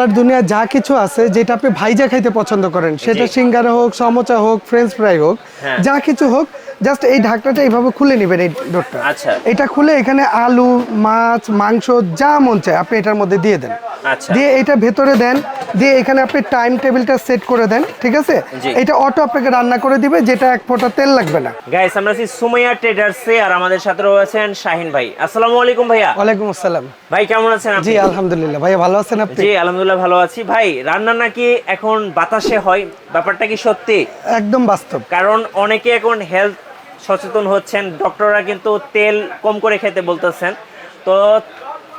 আল্লাহর দুনিয়া যা কিছু আছে যেটা আপনি ভাইজা খাইতে পছন্দ করেন সেটা। সিঙ্গারা হোক সমোচা হোক ফ্রেঞ্চ ফ্রাই হোক হ্যাঁ। যা কিছু হোক জাস্ট এই ঢাকনাটা এইভাবে খুলে নেবেন এই ডোরটা। আচ্ছা। এটা খুলে এখানে আলু মাছ মাংস যা মন চায় আপনি এটার মধ্যে দিয়ে দেন। আচ্ছা। দিয়ে এটা ভেতরে দেন দিয়ে এখানে আপনি টাইম টেবিলটা সেট করে দেন ঠিক আছে? এটা অটো আপনাকে রান্না করে দিবে যেটা এক ফোঁটা তেল লাগবে না। গাইস আমরা আছি সুমাইয়া ট্রেডার্সে আর আমাদের সাথে রয়েছেন শাহিন ভাই। আসসালামু আলাইকুম ভাইয়া। ওয়ালাইকুম আসসালাম। ভাই কেমন আছেন আপনি? জি আলহামদুলিল্লাহ। ভাইয়া ভালো আছেন আপনি? জি আলহামদুলিল্লাহ ভালো আছি। ভাই রান্না নাকি এখন বাতাসে হয়? ব্যাপারটা কি সত্যি? একদম বাস্তব। কারণ অনেকে এখন হেলথ সচেতন হচ্ছেন। ডক্টররা কিন্তু তেল কম করে খেতে বলতেছেন। তো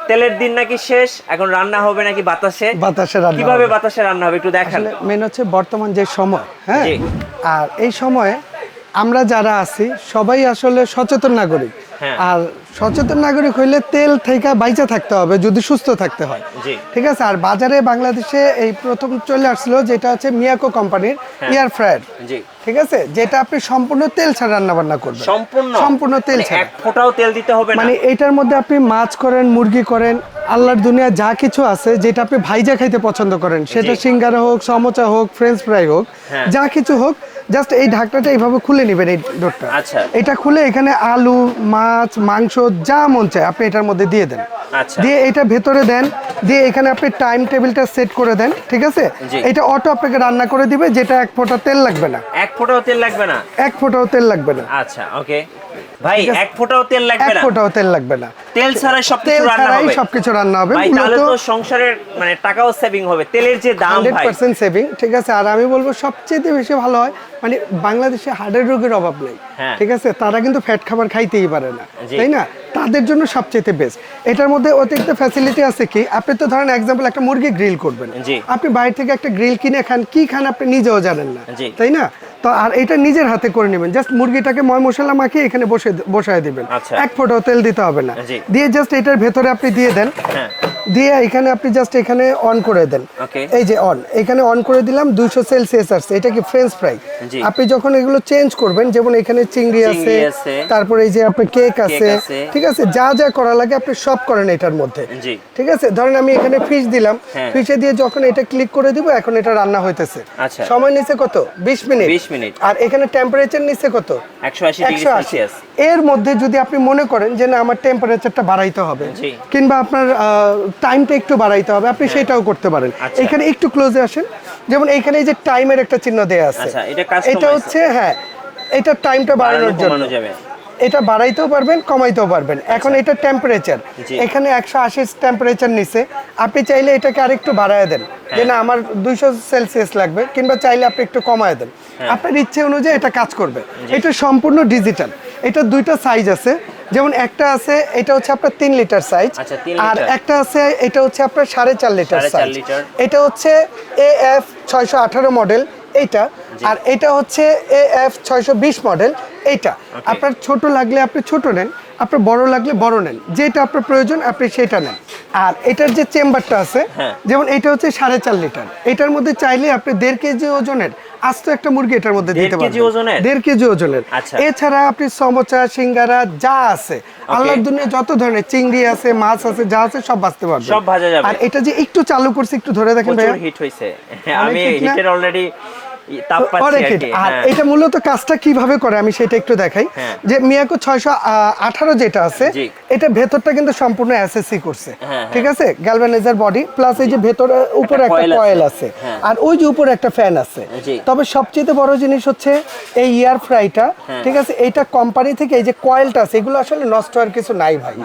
তেলের দিন নাকি শেষ এখন রান্না হবে নাকি বাতাসে? বাতাসে রান্না কীভাবে বাতাসে রান্না হবে একটু দেখান। মেন হচ্ছে বর্তমান যে সময় হ্যাঁ? আর এই সময়ে আমরা যারা আছি সবাই আসলে সচেতন নাগরিক। আর সচেতন নাগরিক হইলে তেল থেকে বাইচা থাকতে হবে যদি সুস্থ থাকতে হয়। ঠিক আছে? আর বাজারে বাংলাদেশে এই প্রথম চলে আসলো যেটা হচ্ছে মিয়াকো কোম্পানির হ্যাঁ। Air fryer. ঠিক আছে? যেটা আপনি সম্পূর্ণ তেল ছাড়া রান্না বান্না করবেন। সম্পূর্ণ? সম্পূর্ণ তেল মানে ছাড়া। এক ফোঁটাও তেল দিতে হবে না? মানে এটার মধ্যে আপনি মাছ করেন মুরগি করেন আল্লাহর দুনিয়া যা কিছু আছে যেটা আপনি ভাইজা খাইতে পছন্দ করেন সেটা সিঙ্গারা হোক সমোচা হোক ফ্রেঞ্চ ফ্রাই হোক হ্যাঁ। যা কিছু হোক জাস্ট এই ঢাকনাটা এইভাবে খুলে নেবেন এই ডোরটা। আচ্ছা। এটা খুলে এখানে আলু মাছ মাংস যা মন চায় আপনি এটার মধ্যে দিয়ে দেন। আচ্ছা। দিয়ে এটা ভেতরে দেন দিয়ে এখানে আপনি টাইম টেবিলটা সেট করে দেন ঠিক আছে? এটা অটো আপনাকে রান্না করে দিবে যেটা এক ফোঁটা তেল লাগবে না। এক ফোঁটাও তেল লাগবে না? এক ফোঁটাও তেল লাগবে না। আচ্ছা ওকে ভাই এক ফোঁটাও তেল লাগবে না? এক ফোঁটাও তেল লাগবে না। তেল ছাড়াই সবকিছু রান্না হবে। সবকিছু রান্না হবে। ভাই তাহলে তো সংসারের মানে টাকাও সেভিং হবে। তেলের যে দাম ভাই। পার্সেন্ট সেভিং ঠিক আছে? আর আমি বলব সবচেয়ে বেশি ভালো হয় মানে বাংলাদেশে হার্টের রোগের অভাব নেই হ্যাঁ। ঠিক আছে? তারা কিন্তু ফ্যাট খাবার খাইতেই পারে না তাই না? তাদের জন্য সবচেয়ে বেস্ট এটার মধ্যে অতিরিক্ত ফ্যাসিলিটি আছে কি? আপনি তো ধরেন এক্সাম্পল একটা মুরগি গ্রিল করবেন। আপনি বাইরে থেকে একটা গ্রিল কিনে খান কি খান আপনি নিজেও জানেন না তাই না? তো আর এটা নিজের হাতে করে নেবেন। জাস্ট মুরগিটাকে ময় মশলা মাখিয়ে এখানে বসে বসায় দিবেন। আচ্ছা। এক ফোঁটাও তেল দিতে হবে না। দিয়ে জাস্ট এটার ভেতরে আপনি দিয়ে দেন। হ্যাঁ। দিয়ে এখানে আপনি জাস্ট এখানে অন করে দেন। এই যে অন এখানে অন করে দিলাম দুইশো সেলসিয়াস আসছে এটা কি ফ্রেঞ্চ ফ্রাই আপনি যখন এগুলো চেঞ্জ করবেন যেমন এখানে চিংড়ি আছে তারপরে এই যে আপনার কেক আছে। ঠিক আছে? যা যা করা লাগে আপনি সব করেন এটার মধ্যে। ঠিক আছে? ধরেন আমি এখানে ফিশ দিলাম হ্যাঁ। ফিশে দিয়ে যখন এটা ক্লিক করে দিব এখন এটা রান্না হইতেছে। আচ্ছা। সময় নিচ্ছে কত? বিশ মিনিট। 20 মিনিট। আর এখানে টেম্পারেচার নিচ্ছে কত? একশো আশি এর মধ্যে যদি আপনি মনে করেন যে না আমার টেম্পারেচারটা বাড়াইতে হবে কিংবা আপনার টাইমটা একটু বাড়াইতে হবে আপনি সেটাও করতে পারেন। আচ্ছা। এখানে একটু ক্লোজে আসেন। যেমন এইখানে এই যে টাইমের একটা চিহ্ন দেয়া আছে আচ্ছা, এটা হচ্ছে হ্যাঁ এটা টাইমটা বাড়ানোর জন্য। এটা বাড়াইতেও পারবেন কমাইতেও পারবেন। এখন এটা টেম্পারেচার আচ্ছা। এখানে একশো আশি টেম্পারেচার নিচ্ছে আপনি চাইলে এটাকে আরেকটু বাড়ায় দেন। হ্যাঁ। যে না আমার দুইশো সেলসিয়াস লাগবে কিংবা চাইলে আপনি একটু কমায় দেন। হ্যাঁ। আপনার ইচ্ছে অনুযায়ী এটা কাজ করবে। এটা সম্পূর্ণ ডিজিটাল এটা দুইটা সাইজ আছে। যেমন একটা আছে এটা হচ্ছে আপনার তিন লিটার সাইজ আচ্ছা, আর একটা আছে এটা হচ্ছে আপনার সাড়ে চার লিটার সাইজ এটা হচ্ছে এ এফ ছয়শো আঠারো মডেল এইটা। আর এটা হচ্ছে এ এফ ছয়শো বিশ মডেল এইটা। আপনার ছোট লাগলে আপনি ছোট নেন আপনার বড় লাগলে বড় নেন। যেটা আপনার প্রয়োজন আপনি সেটা নেন। আর এটার যে চেম্বারটা আছে হ্যাঁ। যেমন এটা হচ্ছে সাড়ে চার লিটার এটার মধ্যে চাইলে আপনি দেড় কেজি ওজনের আস্ত একটা মুরগি এটার মধ্যে দিতে কেজি পারবেন ওজনের? দেড় কেজি ওজনের আচ্ছা। এছাড়া আপনি সমোচা সিঙ্গারা যা আছে আল্লাহর দুনিয়া যত ধরনের চিংড়ি আছে মাছ আছে যা আছে সব বাঁচতে পারবেন সব ভাজা যাবে। আর এটা যে একটু চালু করছে একটু ধরে দেখেন প্রচুর হিট হয়েছে আমি? হিটের অলরেডি তাপ পাচ্ছি আর হ্যাঁ। এটা মূলত কাজটা কীভাবে করে আমি সেটা একটু দেখাই। হ্যাঁ। যে মিয়াকো ছয়শো আঠারো যেটা আছে এটা ভেতরটা কিন্তু সম্পূর্ণ এসএসসি করছে। হ্যাঁ, ঠিক আছে? গ্যালভানাইজার বডি প্লাস এই যে ভেতরে উপরে একটা কয়েল আছে। আর ওই যে উপরে একটা ফ্যান আছে। তবে সবচেয়ে বড় জিনিস হচ্ছে এই ইয়ার ফ্রাইটা। ঠিক আছে? এইটা কোম্পানি থেকে এই যে কয়েলটা আছে এগুলো আসলে নষ্ট হওয়ার কিছু নাই ভাই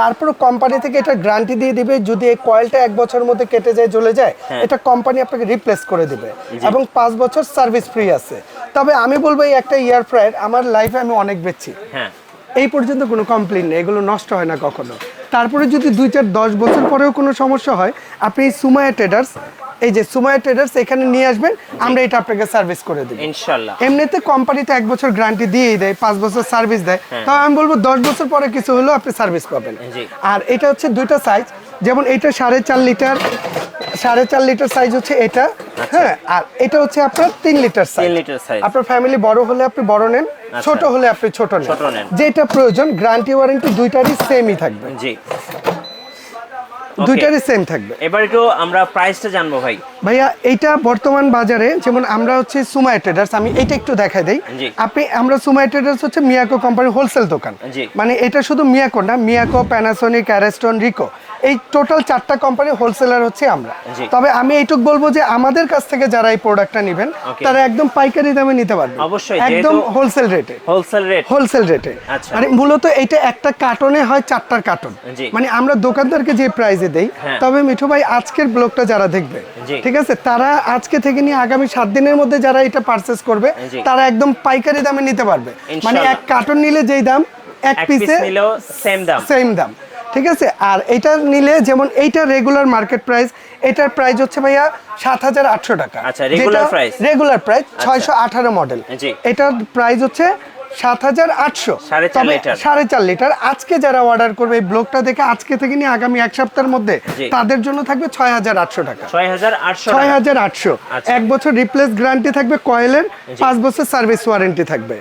তারপরে কোম্পানি থেকে এটা গ্যারান্টি দিয়ে দিবে যদি এই কয়েলটা এক বছরের মধ্যে কেটে যায় জ্বলে যায়। এটা কোম্পানি আপনাকে রিপ্লেস করে দিবে। এবং পাঁচ বছর সার্ভিস ফ্রি আছে। তবে আমি বলব এই একটা ইয়ার ফ্রায়ার আমার লাইফে আমি অনেক বেচছি। হ্যাঁ। এই পর্যন্ত কোনো কমপ্লেন নেই এগুলো নষ্ট হয় না কখনো। তারপরে যদি দুই চার দশ বছর পরেও কোনো সমস্যা হয় আপনি এই সুমায়া ট্রেডার্স এই যে সুমায়া ট্রেডার্স এখানে নিয়ে আসবেন আমরা এটা আপনাকে সার্ভিস করে দেবো। ইনশাল্লাহ। এমনিতে কোম্পানিতে এক বছর গ্যারান্টি দিয়েই দেয় পাঁচ বছর সার্ভিস দেয়। তাও আমি বলব দশ বছর পরে কিছু হলেও আপনি সার্ভিস পাবেন। জি। আর এটা হচ্ছে দুইটা সাইজ যেমন এটা সাড়ে চার লিটার সাড়ে চার লিটার সাইজ হচ্ছে এটা। হ্যাঁ আর এটা হচ্ছে আপনার তিন লিটার সাইজ। আপনার ফ্যামিলি বড় হলে আপনি বড় নেন ছোট হলে আপনি ছোট নেন। ছোট নেন। যেটা প্রয়োজন গ্যারান্টি ওয়ারেন্টি দুইটারই সেমই থাকবে। জি। দুইটারই সেম থাকবে। এবার একটু আমরা প্রাইসটা জানব ভাই। ভাইয়া এটা বর্তমান বাজারে যেমন আমরা হচ্ছে সুমাই ট্রেডার্স আমি এটা একটু দেখাই দেই। আপনি আমরা সুমাই ট্রেডার্স হচ্ছে মিয়াকো কোম্পানির হোলসেল দোকান। মানে এটা শুধু মিয়াকো না মিয়াকো প্যানাসোনিক অ্যারেস্টন রিকো এই টোটাল চারটা কোম্পানি হোলসেলার হচ্ছে আমরা। তবে আমি এইটুক বলব যে আমাদের কাছ থেকে যারা এই প্রোডাক্টটা নেবেন তারা একদম পাইকারি দামে নিতে পারবে অবশ্যই, একদম হোলসেল রেটে হোলসেল রেট হোলসেল রেটে আচ্ছা। মানে মূলত এটা একটা কার্টনে হয় চারটার কার্টন মানে আমরা দোকানদারকে যে প্রাইসে দেই হ্যাঁ। তবে মিঠু ভাই আজকের ব্লগটা যারা দেখবে ঠিক আছে? তারা আজকে থেকে নিয়ে আগামী সাত দিনের মধ্যে যারা এটা পারচেস করবে তারা একদম পাইকারি দামে নিতে পারবে। মানে এক কার্টন নিলে যেই দাম এক এক পিসে নিলেও সেম দাম। সেম দাম। ঠিক আছে? আর এটা নিলে যেমন এইটা রেগুলার মার্কেট প্রাইস এটার প্রাইস হচ্ছে ভাইয়া সাত হাজার আটশো টাকা। আচ্ছা, regular price? রেগুলার প্রাইস ছয়শো আঠারো মডেল এটার প্রাইস হচ্ছে সাত হাজার আটশো। সাড়ে চার লিটার। আজকে যারা অর্ডার করবে এই ব্লগটা দেখে আজকে থেকে নিয়ে আগামী এক সপ্তাহের মধ্যে তাদের জন্য থাকবে ছয় হাজার আটশো টাকা। ছয় হাজার আটশো। আচ্ছা। এক বছর রিপ্লেস গ্যারান্টি থাকবে কয়েলের পাঁচ বছর সার্ভিস ওয়ারেন্টি থাকবে।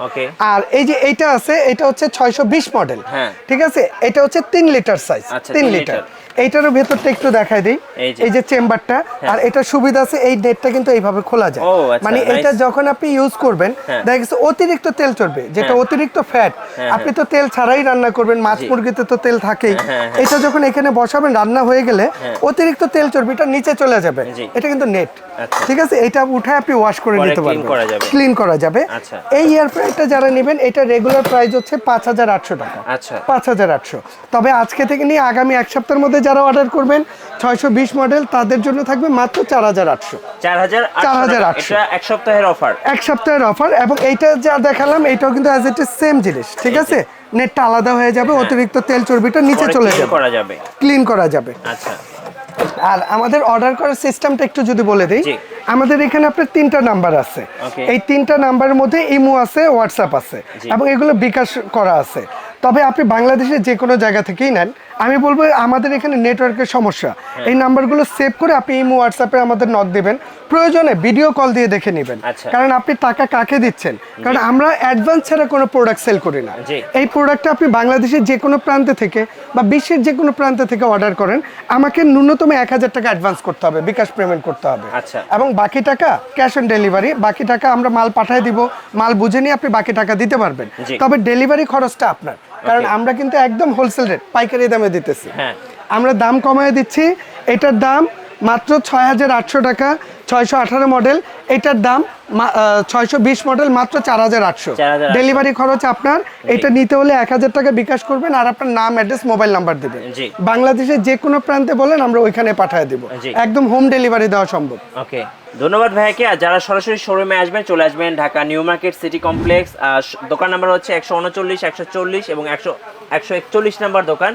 আর এই যে এইটা আছে এটা হচ্ছে ছয়শো বিশ মডেল হ্যাঁ। ঠিক আছে? এটা হচ্ছে তিন লিটার সাইজ আচ্ছা, তিন লিটার। এইটারও ভেতরটা একটু দেখাই দিই। এই যে। চেম্বারটা আর এটা সুবিধা আছে এই নেটটা কিন্তু এইভাবে খোলা যায়। আচ্ছা, মানে এটা যখন আপনি ইউজ করবেন হ্যাঁ। দেখা গেছে অতিরিক্ত তেল চড়বে যেটা হ্যাঁ। অতিরিক্ত ফ্যাট হ্যাঁ, আপনি তো তেল ছাড়াই রান্না করবেন মাছ মুরগিতে তো তেল থাকেই। হ্যাঁ, হ্যাঁ। এটা যখন এখানে বসাবেন রান্না হয়ে গেলে অতিরিক্ত তেল চর্বি এটা নিচে চলে যাবে। এটা কিন্তু নেট আচ্ছা। ঠিক আছে? এটা উঠে আপনি ওয়াশ করে নিতে পারবেন। ক্লিন করা যাবে। আচ্ছা। এই এয়ার ফ্রায়ারটা যারা নেবেন এটা রেগুলার প্রাইস হচ্ছে পাঁচ হাজার আটশো টাকা। আচ্ছা। পাঁচ হাজার আটশো। তবে আজকে থেকে নিয়ে আগামী এক সপ্তাহের মধ্যে যারা অর্ডার করবেন ছয়শো বিশ মডেল তাদের জন্য থাকবে মাত্র চার হাজার আটশো। চার হাজার 4,800 এটা এক সপ্তাহের অফার এক সপ্তাহের অফার এবং এইটা যা দেখালাম এটাও কিন্তু অ্যাজ ইট ইজ সেম জিনিস ঠিক আছে? নেটটা আলাদা হয়ে যাবে অতিরিক্ত তেল চর্বিটা নিচে চলে যাবে। করা যাবে। ক্লিন করা যাবে। আচ্ছা। আর আমাদের অর্ডার করার সিস্টেমটা একটু যদি বলে দিই আমাদের এখানে আপনার তিনটা নাম্বার আছে। এই তিনটা নাম্বারের মধ্যে ইমো আছে হোয়াটসঅ্যাপ আছে এবং এগুলো বিকাশ করা আছে। তবে আপনি বাংলাদেশের যে কোনো জায়গা থেকেই নেন আমি বলব আমাদের এখানে নেটওয়ার্কের সমস্যা। হ্যাঁ। এই নাম্বারগুলো সেভ করে আপনি ইমো হোয়াটসঅ্যাপে আমাদের নক দেবেন। প্রয়োজনে ভিডিও কল দিয়ে দেখে নেবেন। আচ্ছা। কারণ আপনি টাকা কাকে দিচ্ছেন? কারণ আমরা অ্যাডভান্স ছাড়া কোনো প্রোডাক্ট সেল করি না। এই প্রোডাক্টটা আপনি বাংলাদেশের যে কোনো প্রান্তে থেকে বা বিশ্বের যে কোনো প্রান্ত থেকে অর্ডার করেন আমাকে ন্যূনতম এক হাজার টাকা অ্যাডভান্স করতে হবে বিকাশ পেমেন্ট করতে হবে। আচ্ছা। এবং বাকি টাকা ক্যাশ অন ডেলিভারি বাকি টাকা আমরা মাল পাঠিয়ে দিব মাল বুঝে নিয়ে আপনি বাকি টাকা দিতে পারবেন। তবে ডেলিভারি খরচটা আপনার। কারণ আমরা কিন্তু একদম হোলসেল রেট পাইকারি দামে দিতেছি। হ্যাঁ। আমরা দাম কমায় দিচ্ছি এটার দাম মাত্র ছয় হাজার আটশো টাকা ছয়শো আঠারো মডেল এটার দাম ছয়শো বিশ মডেল মাত্র চার হাজার আটশো। ডেলিভারি খরচ আপনার এটা নিতে হলে এক হাজার টাকা বিকাশ করবেন আর আপনার নাম অ্যাড্রেস মোবাইল নাম্বার দেবেন। বাংলাদেশের যে কোনো প্রান্তে বলেন আমরা ওইখানে পাঠিয়ে দেবো। একদম হোম ডেলিভারি দেওয়া সম্ভব। ওকে। ধন্যবাদ ভাইয়াকে। আর যারা সরাসরি শোরুমে আসবেন চলে আসবেন Dhaka New Market City Complex. দোকান নাম্বার হচ্ছে একশো উনচল্লিশ একশো চল্লিশ এবং একশো একশো একচল্লিশ নাম্বার দোকান।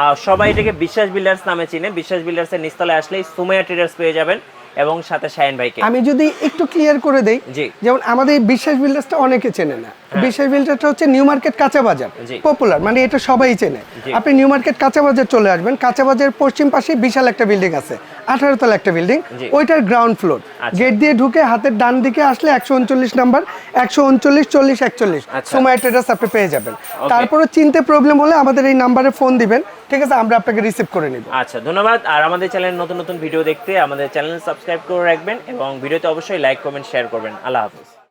আর সবাই এটাকে বিশ্বাস বিল্ডার্স নামে চিনে। বিশ্বাস বিল্ডার্সের নিস্তলে আসলেই সুমাইয়া ট্রেডার্স পেয়ে যাবেন। এবং সাথে শাহিন ভাইকে। আমি যদি একটু ক্লিয়ার করে দেই যেমন আমাদের এই বিশ্বাস বিল্ডার্সটা অনেকে চেনে না। বিশ্বাস বিল্ডারটা হচ্ছে নিউ মার্কেট কাঁচা বাজার পপুলার মানে এটা সবাই চেনে। আপনি নিউ মার্কেট কাঁচা বাজার চলে আসবেন কাঁচা বাজারের পশ্চিম পাশে বিশাল একটা বিল্ডিং আছে আঠারো তলা একটা বিল্ডিং ওইটার গ্রাউন্ড ফ্লোর আচ্ছা। গেট দিয়ে ঢুকে হাতের ডান দিকে আসলে একশো উনচল্লিশ নাম্বার একশো উনচল্লিশ চল্লিশ একচল্লিশ। আচ্ছা। সময় ট্রেডার্স আপনি পেয়ে যাবেন। তারপরে চিনতে প্রবলেম হলে আমাদের এই নাম্বারে ফোন দিবেন। ঠিক আছে, আমরা আপনাকে রিসিভ করে নিব। আচ্ছা ধন্যবাদ। আর আমাদের চ্যানেল নতুন নতুন ভিডিও দেখতে আমাদের চ্যানেল সাবস্ক্রাইব করে রাখবেন এবং ভিডিওতে অবশ্যই লাইক কমেন্ট শেয়ার করবেন। আল্লাহ হাফিজ।